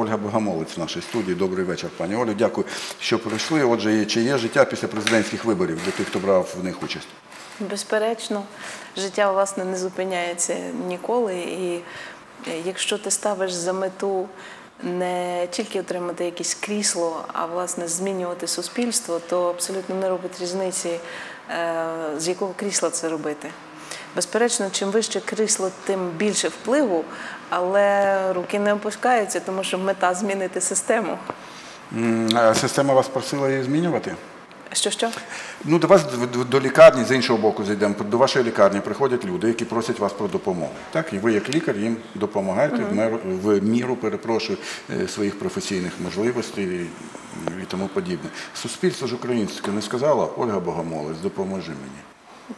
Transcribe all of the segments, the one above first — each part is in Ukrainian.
Ольга Богомолець в нашій студії. Добрий вечір, пані Олю. Дякую, що прийшли. Отже, чи є життя після президентських виборів для тих, хто брав в них участь? Безперечно, життя власне не зупиняється ніколи. І е, якщо ти ставиш за мету не тільки отримати якесь крісло, а власне змінювати суспільство, то абсолютно не робить різниці, е, з якого крісла це робити. Безперечно, чим вище крісло, тим більше впливу, але руки не опускаються, тому що мета змінити систему. А Система вас просила її змінювати? Що що? Ну, до вас до- лікарні з іншого боку зайдемо. До вашої лікарні приходять люди, які просять вас про допомогу. Так, і ви, як лікар, їм допомагаєте в, меру, в міру, перепрошую, е, своїх професійних можливостей і, і тому подібне. Суспільство ж українське не сказало, Ольга Богомолець, допоможи мені.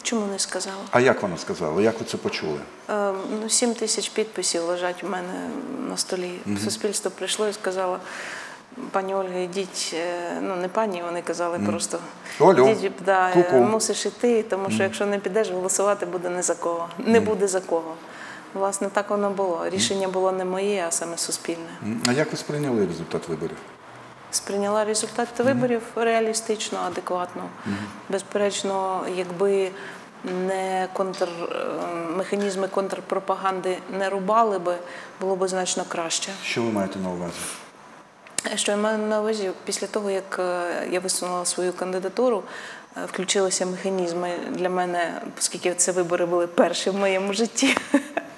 Чому не сказала? А як вона сказала? Як ви це почули? Е, Ну, 7 тисяч підписів лежать у мене на столі. Суспільство прийшло і сказало, пані Ольга, йдіть, е, ну не пані, вони казали просто Олю, «Йдіть, да, е, ку-ку». мусиш іти, тому що якщо не підеш, голосувати буде не за кого. Не буде за кого. Власне, так воно було. Рішення було не моє, а саме суспільне. А як ви сприйняли результат виборів? Сприйняла результат виборів реалістично, адекватно. Безперечно, якби не контр, е, механізми контрпропаганди не рубали би, було б значно краще. Що ви маєте на увазі? Що я маю на увазі, після того, як е, я висунула свою кандидатуру, е, включилися механізми для мене, оскільки це вибори були перші в моєму житті.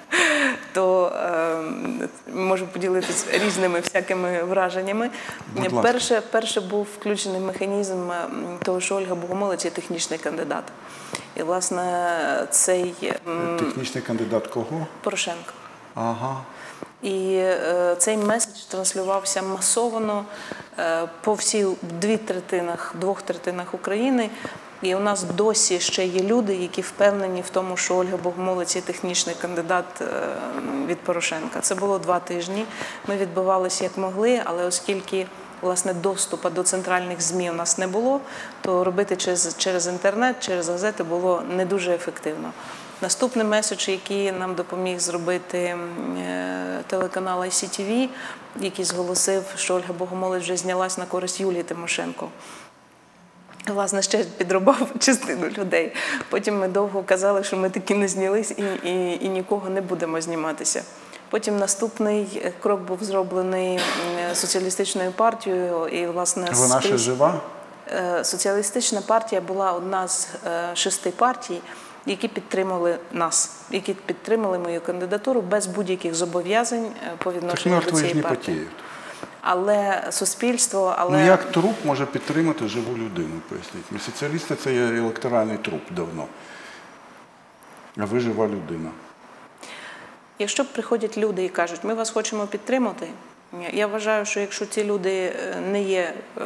То е, можу поділитися різними всякими враженнями. Будь. Перше, перше був включений механізм е, того, що Ольга Богомолець є технічний кандидат. І, власне, цей Технічний кандидат кого? Порошенко. Ага. І е, цей меседж транслювався масовано е, по всій дві третинах, двох третинах України. І у нас досі ще є люди, які впевнені в тому, що Ольга Богомолець є технічний кандидат е, від Порошенка. Це було два тижні. Ми відбивалися як могли, але оскільки власне доступу до центральних змі у нас не було, то робити через, через інтернет, через газети було не дуже ефективно. Наступний меседж, який нам допоміг зробити е, телеканал ICTV, який зголосив, що Ольга Богомолець вже знялась на користь Юлії Тимошенко. Власне, ще підрубав частину людей. Потім ми довго казали, що ми таки не знялись і, і, і нікого не будемо зніматися. Потім наступний крок був зроблений соціалістичною партією, і власне Вона ще жива? Е, Соціалістична партія була одна з е, шести партій, які підтримали нас, які підтримали мою кандидатуру без будь-яких зобов'язань е, по Так відношенню до мертві ж цієї партії. потіють. Але суспільство, але Ну як труп може підтримати живу людину, поясніть? Ну, Соціалісти це є електоральний труп давно. А ви жива людина. якщо приходять люди і кажуть, ми вас хочемо підтримати, я вважаю, що якщо ці люди е, не є е,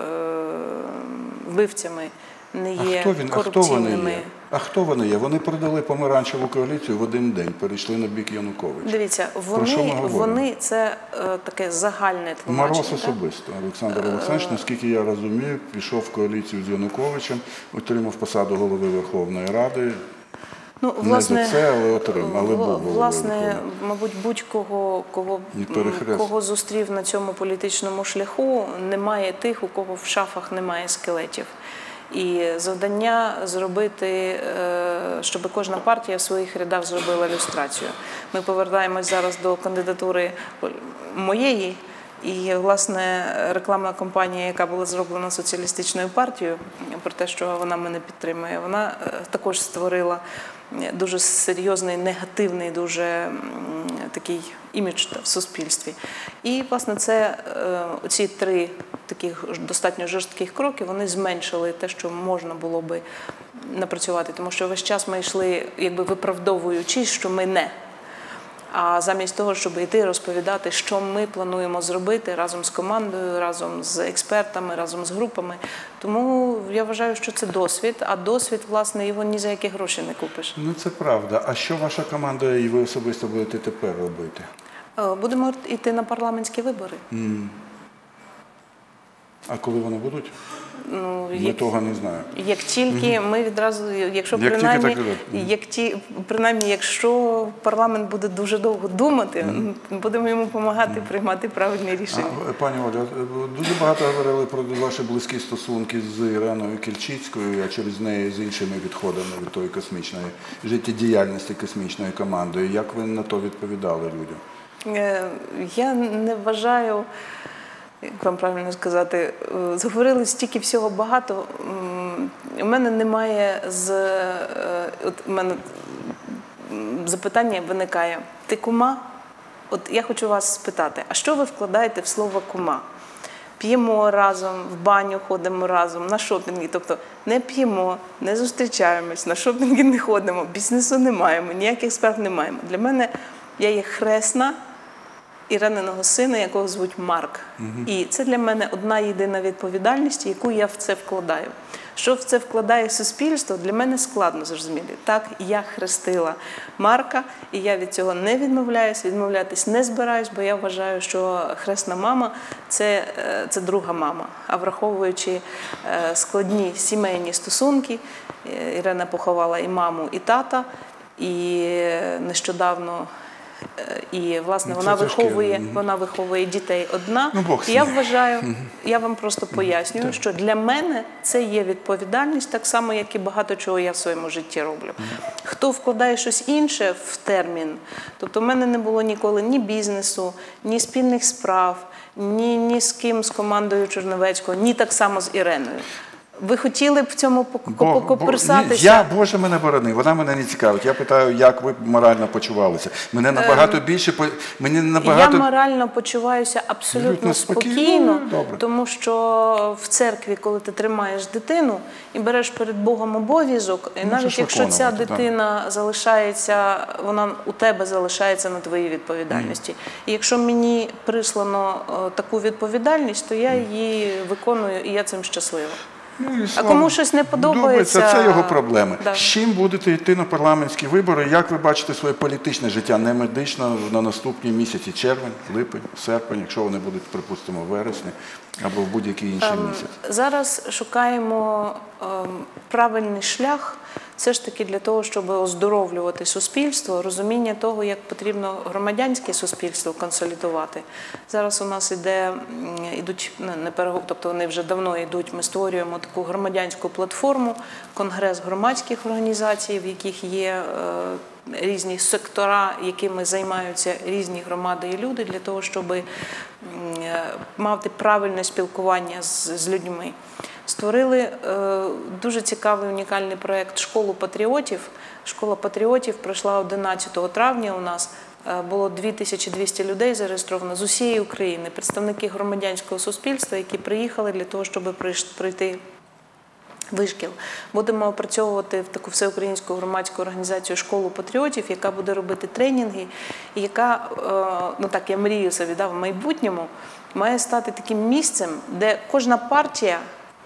вбивцями, не А є хто він? А хто вони корупційними. є? А хто вони є? Вони продали помаранчеву коаліцію в один день, перейшли на бік Януковича. Дивіться, вони, вони це е, таке загальне тлумачення. Мороз особисто. Олександр Олександрович, наскільки я розумію, пішов в коаліцію з Януковичем, отримав посаду голови Верховної Ради. Ну, Не за це, але отримав, але був власне, мабуть, будь-кого, кого, кого зустрів на цьому політичному шляху, немає тих, у кого в шафах немає скелетів. І завдання зробити, е, щоб кожна партія в своїх рядах зробила люстрацію. Ми повертаємось зараз до кандидатури моєї. І власне рекламна кампанія, яка була зроблена соціалістичною партією, про те, що вона мене підтримує, вона е, також створила дуже серйозний негативний, дуже такий імідж в суспільстві. І власне це ці оці три таких достатньо жорстких кроки вони зменшили те, що можна було би напрацювати, тому що весь час ми йшли, якби виправдовуючись, що ми не. А замість того, щоб йти розповідати, що ми плануємо зробити разом з командою, разом з експертами, разом з групами. Тому я вважаю, що це досвід, а досвід, власне, його ні за які гроші не купиш. Ну це правда. А що ваша команда і ви особисто будете тепер робити? Е, Будемо йти на парламентські вибори. А коли вони будуть? Ну, Ми як, того не знаємо. як тільки ми відразу, якщо Як тільки принаймні, так як ті, принаймні, якщо парламент буде дуже довго думати, будемо йому допомагати приймати правильні рішення. А, Пані Оля, дуже багато говорили про ваші близькі стосунки з Іреною Кільчицькою, а через неї з іншими відходами від тої космічної життєдіяльності космічної команди. Як ви на то відповідали людям? Е, Я не вважаю, як вам правильно сказати, е, заговорили стільки всього багато. У мене немає з е, от у мене запитання виникає. Ти кума? От я хочу вас спитати, а що ви вкладаєте в слово кума? П'ємо разом, в баню ходимо разом, на шопінги. Тобто не п'ємо, не зустрічаємось, на шопінги не ходимо, бізнесу не маємо, ніяких справ не маємо. Для мене я є хресна Ірениного сина, якого звуть Марк. І це для мене одна єдина відповідальність, яку я в це вкладаю. Що в це вкладає суспільство, для мене складно зрозуміти. Так, я хрестила Марка, і я від цього не відмовляюсь, відмовлятись не збираюсь, бо я вважаю, що хресна мама це, е, це друга мама. А враховуючи е, складні сімейні стосунки, е, Ірена поховала і маму, і тата, і нещодавно. Е, І власне Ну, це вона виховує, вона виховує дітей одна. Ну, Бог І я вважаю, я вам просто пояснюю, що для мене це є відповідальність, так само, як і багато чого я в своєму житті роблю. Хто вкладає щось інше в термін, тобто в мене не було ніколи ні бізнесу, ні спільних справ, ні, ні з ким з командою Черновецького, ні так само з Іреною. Ви хотіли б в цьому покоперсатися? Я, Боже, мене борони, вона мене не цікавить. Я питаю, як ви морально почувалися. Мене набагато більше, по- мені набагато... Я морально почуваюся абсолютно спокійно, добре. тому що в церкві, коли ти тримаєш дитину і береш перед Богом обов'язок, і Ну, навіть якщо ця дитина залишається, вона у тебе залишається на твоїй відповідальності. І якщо мені прислано е, таку відповідальність, то я її виконую і я цим щаслива. Ну, і А кому щось не подобається, Це його проблеми. да. З чим будете йти на парламентські вибори? Як ви бачите своє політичне життя, не медичне, на наступні місяці, червень, липень, серпень, якщо вони будуть, припустимо, вересні або в будь-який інший Ем, місяць? Зараз шукаємо ем, правильний шлях, все ж таки для того, щоб оздоровлювати суспільство, розуміння того, як потрібно громадянське суспільство консолідувати. Зараз у нас іде ідуть не, не перегов, тобто вони вже давно йдуть. Ми створюємо таку громадянську платформу, конгрес громадських організацій, в яких є. е, Різні сектора, якими займаються різні громади і люди, для того, щоб е, мати правильне спілкування з людьми. Створили е, дуже цікавий унікальний проєкт Школу патріотів. Школа патріотів пройшла 11 травня у нас. Е, Було 2200 людей зареєстровано з усієї України, представники громадянського суспільства, які приїхали для того, щоб пройти Вишкіл будемо опрацьовувати в таку всеукраїнську громадську організацію школу патріотів, яка буде робити тренінги, і яка, е, ну так я мрію собі да, в майбутньому, має стати таким місцем, де кожна партія,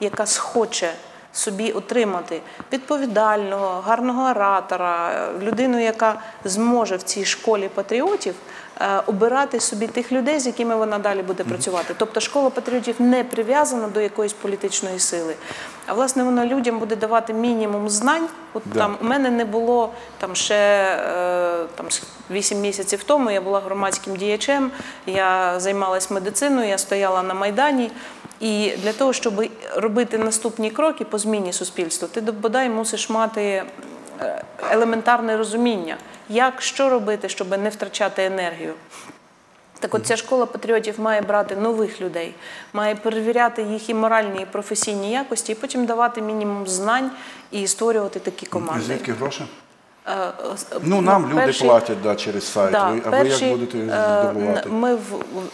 яка схоче собі отримати відповідального, гарного оратора, людину, яка зможе в цій школі патріотів е, обирати собі тих людей, з якими вона далі буде працювати. Тобто школа патріотів не прив'язана до якоїсь політичної сили. А власне вона людям буде давати мінімум знань. От Да. там у мене не було там ще е, там 8 місяців тому. Я була громадським діячем, я займалась медициною, я стояла на майдані. І для того, щоб робити наступні кроки по зміні суспільства, ти бодай мусиш мати е, елементарне розуміння, як що робити, щоб не втрачати енергію. Так от ця школа патріотів має брати нових людей, має перевіряти їх і моральні, і професійні якості, і потім давати мінімум знань і створювати такі команди. Звідки гроші? Е, е, Ну, нам люди перший- платять да, через сайт. Да, ви, а перші, ви як будете е, здобувати? Ми в,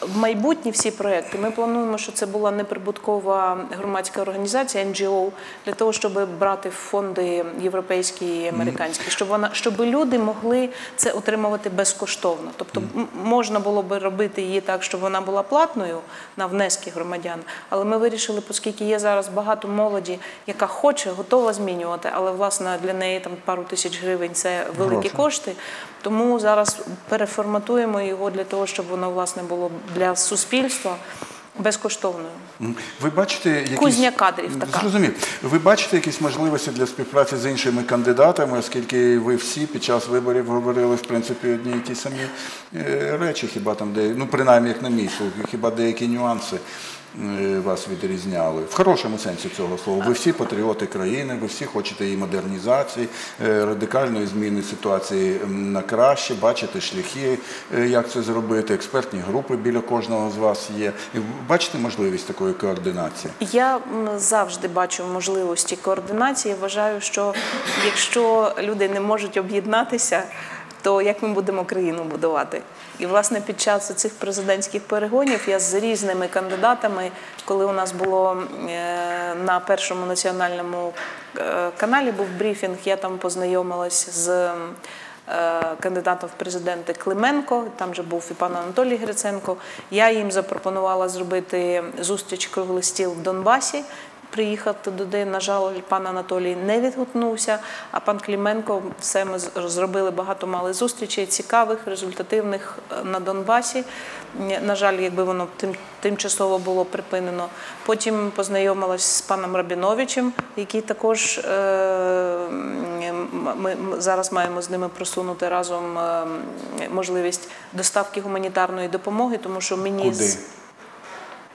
в майбутні всі проекти. Ми плануємо, що це була неприбуткова громадська організація NGO, для того, щоб брати фонди європейські і американські, щоб вона щоб люди могли це отримувати безкоштовно. Тобто можна було би робити її так, щоб вона була платною на внески громадян. Але ми вирішили, оскільки є зараз багато молоді, яка хоче, готова змінювати, але власне для неї там пару тисяч гривень це великі Гроші. кошти. Тому зараз переформатуємо його для того, щоб воно власне було для суспільства безкоштовною. Ви бачите якісь... Кузня кадрів така. Зрозумів. Ви бачите якісь можливості для співпраці з іншими кандидатами, оскільки ви всі під час виборів говорили в принципі одні і ті самі е, речі, хіба там де, ну принаймні як на мій слух, хіба деякі нюанси вас відрізняли. В хорошому сенсі цього слова. Ви всі патріоти країни, ви всі хочете її модернізації, е, радикальної зміни ситуації на краще, бачите шляхи, е, як це зробити, експертні групи біля кожного з вас є. Бачите можливість такої координації? Я завжди бачу можливості координації. Вважаю, що якщо люди не можуть об'єднатися, то як ми будемо країну будувати? І власне під час цих президентських перегонів я з різними кандидатами, коли у нас було е, на першому національному е, каналі був брифінг, я там познайомилась з е, кандидатом в президенти Клименко, там же був і пан Анатолій Гриценко. Я їм запропонувала зробити зустріч круглий стіл в Донбасі. Приїхати туди, на жаль, пан Анатолій не відгукнувся. А пан Кліменко все ми зробили багато мали зустрічей, цікавих, результативних е, на Донбасі. На жаль, якби воно тим, тимчасово було припинено. Потім познайомилась з паном Рабіновичем, який також е, ми, ми зараз маємо з ними просунути разом е, можливість доставки гуманітарної допомоги, тому що мені Куди?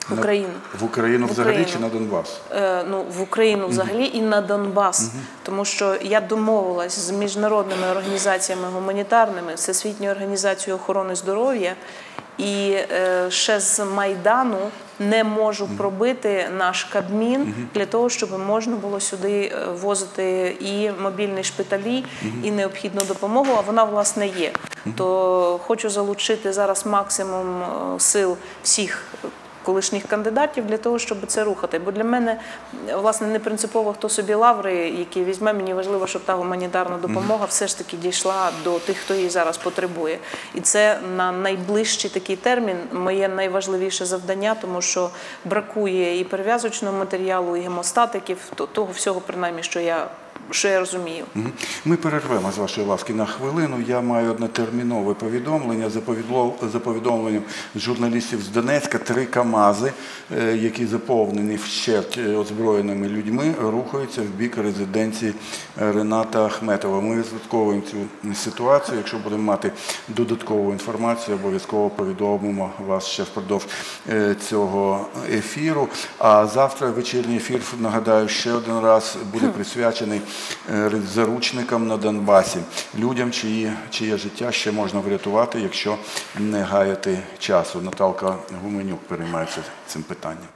В Україну. В Україну В взагалі Україну. чи на Донбас? Е, ну, в Україну взагалі і на Донбас, тому що я домовилась з міжнародними організаціями гуманітарними, Всесвітньою організацією охорони здоров'я, і е, ще з Майдану не можу пробити наш Кабмін для того, щоб можна було сюди е, возити і мобільні шпиталі, і необхідну допомогу. А вона власне є. То хочу залучити зараз максимум сил всіх колишніх кандидатів для того, щоб це рухати. Бо для мене власне не принципово, хто собі лаври, які візьме. Мені важливо, щоб та гуманітарна допомога все ж таки дійшла до тих, хто її зараз потребує. І це на найближчий такий термін моє найважливіше завдання, тому що бракує і перев'язочного матеріалу, і гемостатиків, то- того всього, принаймні, що я, що я розумію. Ми перервемо з вашої ласки на хвилину. Я маю одне термінове повідомлення. За повідомленням журналістів з Донецька, три КАМАЗи, е, які заповнені вщерть е, озброєними людьми, рухаються в бік резиденції Рената Ахметова. Ми відслідковуємо цю ситуацію. Якщо будемо мати додаткову інформацію, обов'язково повідомимо вас ще впродовж е, цього ефіру. А завтра вечірній ефір, нагадаю, ще один раз буде присвячений заручникам на Донбасі, людям, чиї, чиє життя ще можна врятувати, якщо не гаяти часу. Наталка Гуменюк переймається цим питанням.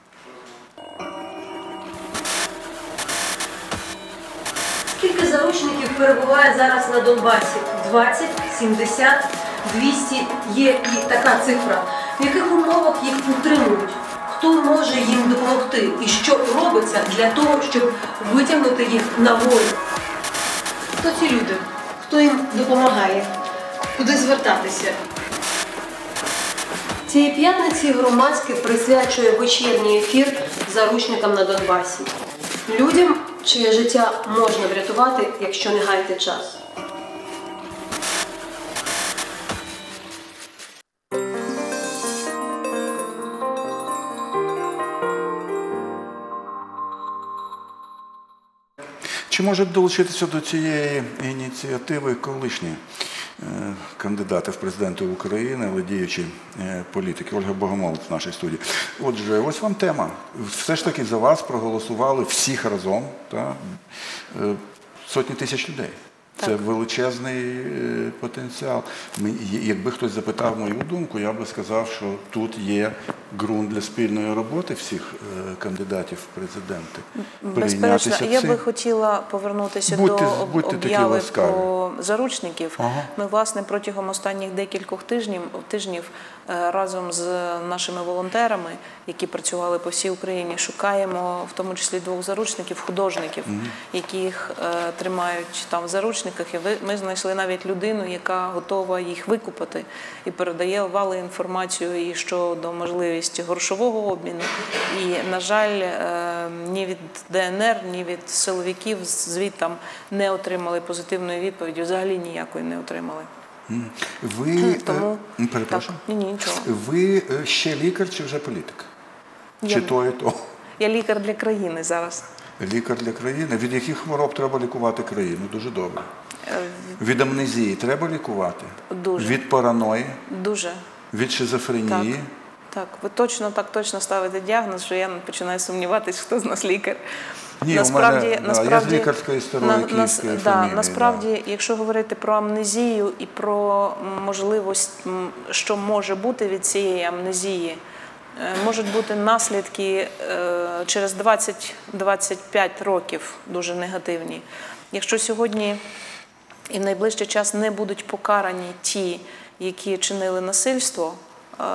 Скільки заручників перебуває зараз на Донбасі? 20, 70, 200 є і така цифра. В яких умовах їх утримують? Хто може їм допомогти? І що робиться для того, щоб витягнути їх на волю? Хто ці люди? Хто їм допомагає? Куди звертатися? Цієї п'ятниці громадське присвячує вечірній ефір заручникам на Донбасі. Людям, чиє життя можна врятувати, якщо не гаяти час. Чи можуть долучитися до цієї ініціативи колишні е, кандидати в президенти України, ледіючі е, політики? Ольга Богомол в нашій студії. Отже, ось вам тема. Все ж таки за вас проголосували всіх разом та, е, сотні тисяч людей. Це величезний е, потенціал. Якби хтось запитав мою думку, я би сказав, що тут є ґрунт для спільної роботи всіх е, кандидатів в президенти. Безперечно, я би хотіла повернутися Будьте- до будьте обяви про заручників. Ага. Ми власне протягом останніх декількох тижнів тижнів разом з нашими волонтерами, які працювали по всій Україні, шукаємо в тому числі двох заручників, художників, яких е, тримають там в заручниках. І ми знайшли навіть людину, яка готова їх викупити і передає вали інформацію і щодо можливості грошового обміну. І, на жаль, е, ні від ДНР, ні від силовиків звідтам не отримали позитивної відповіді. Взагалі ніякої не отримали. Ви Тому е, перепрошую. так, ні, ні, нічого. Ви е, ще лікар чи вже політик? Я- Чи то і то? Я лікар для країни зараз. Лікар для країни. Від яких хвороб треба лікувати країну? Дуже добре. Е, Від амнезії треба лікувати? Дуже. Від параної, Дуже. від шизофренії. Так. Так, ви точно так точно ставите діагноз, що я починаю сумніватися, хто з нас лікар. Ні, у мене, да, я з лікарської старої київської да, фамілії, насправді, якщо говорити про амнезію і про можливість, що може бути від цієї амнезії, е, можуть бути наслідки е, через 20-25 років дуже негативні. Якщо сьогодні і в найближчий час не будуть покарані ті, які чинили насильство,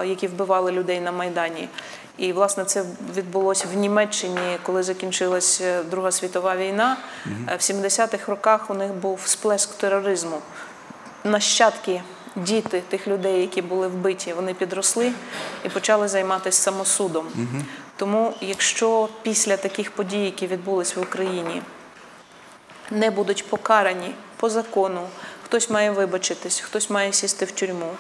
е, які вбивали людей на Майдані. І власне це відбулося в Німеччині, коли закінчилася Друга світова війна. Е, В 70-х роках у них був сплеск тероризму. Нащадки, діти тих людей, які були вбиті, вони підросли і почали займатися самосудом. Тому, якщо після таких подій, які відбулись в Україні, не будуть покарані по закону. Хтось має вибачитись, хтось має сісти в тюрму,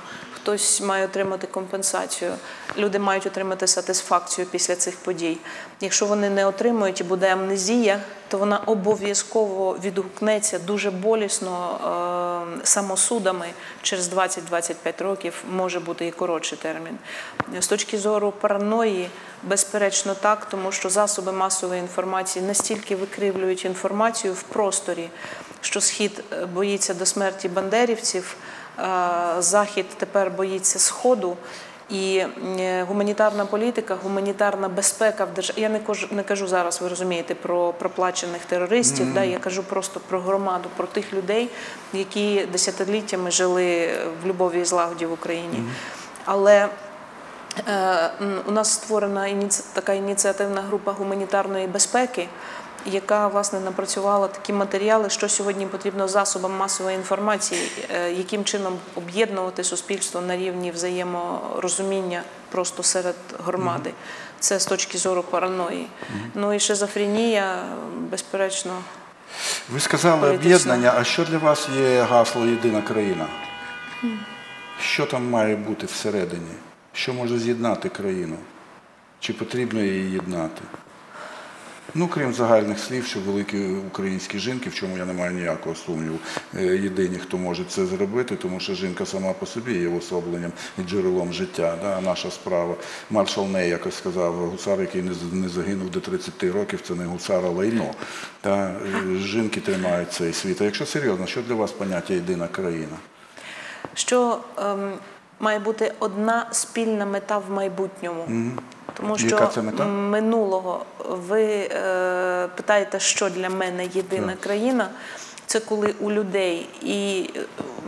хтось має отримати компенсацію. Люди мають отримати сатисфакцію після цих подій. Якщо вони не отримують і буде амнезія, то вона обов'язково відгукнеться дуже болісно е, самосудами через 20-25 років, може бути і коротший термін. З точки зору параної, безперечно так, тому що засоби масової інформації настільки викривлюють інформацію в просторі, що схід е, боїться до смерті бандерівців, захід тепер боїться сходу. І е, гуманітарна політика, гуманітарна безпека в державі. Я не кажу, не кажу зараз, ви розумієте, про проплачених терористів. Да, я кажу просто про громаду, про тих людей, які десятиліттями жили в любові і злагоді в Україні. Але Е, У нас створена ініці- така ініціативна група гуманітарної безпеки, яка власне напрацювала такі матеріали, що сьогодні потрібно засобам масової інформації, е, яким чином об'єднувати суспільство на рівні взаєморозуміння просто серед громади. Це з точки зору параної. Ну і шизофренія, безперечно, Ви сказали об'єднання, а що для вас є гасло Єдина країна? Що там має бути всередині? Що може з'єднати країну? Чи потрібно її єднати? Ну, крім загальних слів, що великі українські жінки, в чому я не маю ніякого сумніву, е, єдині, хто може це зробити, тому що жінка сама по собі є особленням і джерелом життя. Да? Наша справа. Маршал Ней якось сказав, гусар, який не загинув до 30 років, це не гусар, а лайно. Та е, жінки тримають цей світ. А якщо серйозно, що для вас поняття єдина країна? що ем, має бути одна спільна мета в майбутньому. Тому що Яка це мета? минулого ви е, питаєте, що для мене єдина країна. Це коли у людей і е,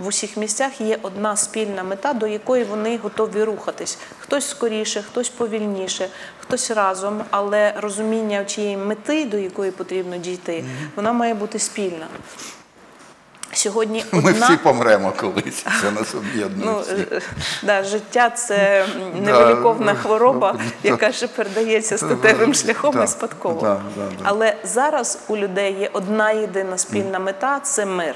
в усіх місцях є одна спільна мета, до якої вони готові рухатись. Хтось скоріше, хтось повільніше, хтось разом, але розуміння тієї мети, до якої потрібно дійти, вона має бути спільна. Сьогодні Ми всі помремо колись. Це нас Ну, об'єднує. всіх. е, да, життя це невиліковна хвороба, яка ще передається статевим шляхом і спадково. Але зараз у людей є одна єдина спільна мета це мир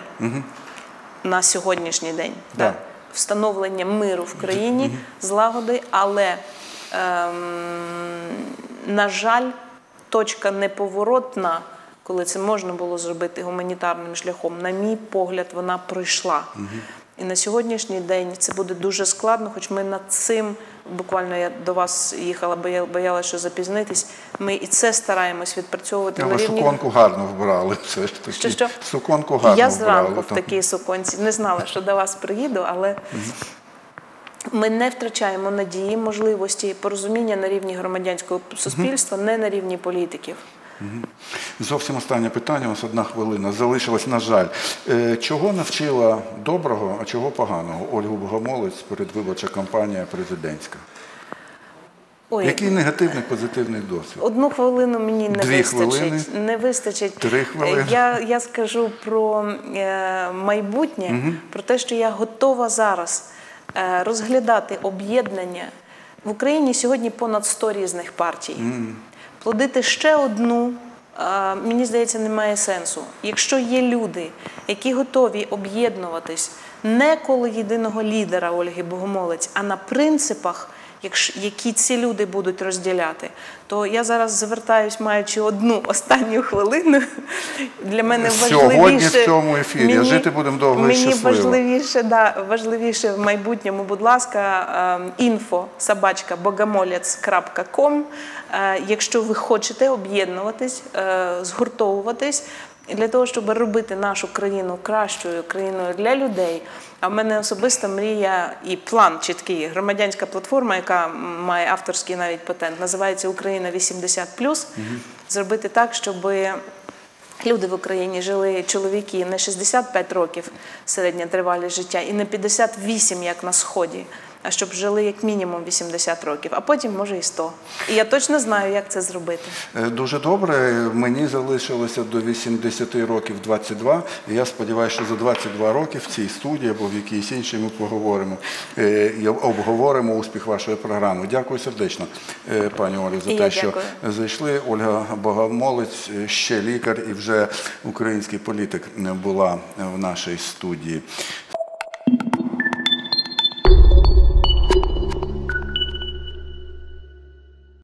на сьогоднішній день. Да. Встановлення миру в країні, злагоди, але, ем, на жаль, точка неповоротна, коли це можна було зробити гуманітарним шляхом, на мій погляд, вона пройшла. І на сьогоднішній день це буде дуже складно, хоч ми над цим, буквально я до вас їхала, боя- боялася, що запізнитись. Ми і це стараємось відпрацьовувати Але рівні. суконку гарно вбрали. Все ж таки. Що, що? Суконку гарно Я вбрали. зранку в такій суконці не знала, що до вас приїду, але ми не втрачаємо надії, можливості, порозуміння на рівні громадянського суспільства, не на рівні політиків. Зовсім останнє питання, у нас одна хвилина. Залишилось, на жаль. Е, Чого навчила доброго, а чого поганого Ольгу Богомолець передвиборча кампанія президентська? Ой, Який негативний, позитивний досвід? Одну хвилину мені не Дві вистачить. хвилини? Не вистачить. Три хвилини? Я, я скажу про е, майбутнє, про те, що я готова зараз е, розглядати об'єднання в Україні сьогодні понад 100 різних партій. Плодити ще одну. Мені здається, немає сенсу. Якщо є люди, які готові об'єднуватись не коло єдиного лідера Ольги Богомолець, а на принципах, які ці люди будуть розділяти, то я зараз звертаюсь, маючи одну останню хвилину. Для мене Сьогодні в цьому ефірі, а жити будемо довго і мені важливіше, да, важливіше в майбутньому, будь ласка, ем, інфо собачка bogomolec.com. Е, Якщо ви хочете об'єднуватись, е, згуртовуватись для того, щоб робити нашу країну кращою країною для людей. А в мене особиста мрія і план чіткий. Громадянська платформа, яка має авторський навіть патент, називається Україна 80+. Зробити так, щоб Люди в Україні жили чоловіки не 65 років середня тривалість життя і не 58, як на сході, щоб жили як мінімум 80 років, а потім може і 100. І я точно знаю, як це зробити. Е, Дуже добре. Мені залишилося до 80 років 22. І я сподіваюся, що за 22 роки в цій студії або в якійсь іншій ми поговоримо е, і обговоримо успіх вашої програми. Дякую сердечно, е, пані Олі, за І те, що зайшли. Ольга Богомолець, ще лікар і вже український політик не була в нашій студії.